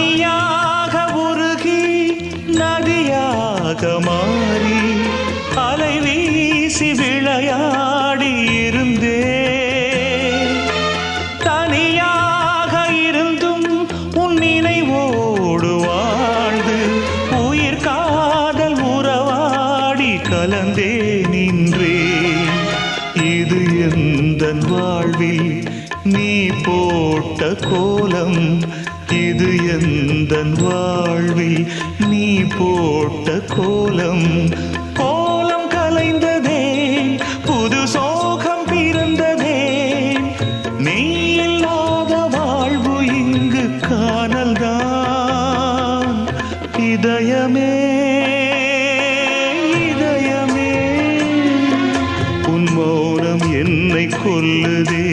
பனியாக உருகி நதியாக மாறி அலை வீசி விளையாடி இருந்தே தனியாக இருந்தும் உன் நினைவோடு வாழ்ந்து உயிர் காதல் உறவாடி கலந்தே நின்றே இது எந்த வாழ்வில் நீ போட்ட கோலம் எந்தன் வாழ்வில் நீ போட்ட கோலம்? கோலம் கலைந்ததே புது சோகம் பிறந்ததே. நீ இல்லாத வாழ்வு இங்கு காணல்தான். இதயமே இதயமே உன் மௌனம் என்னை கொல்லுதே.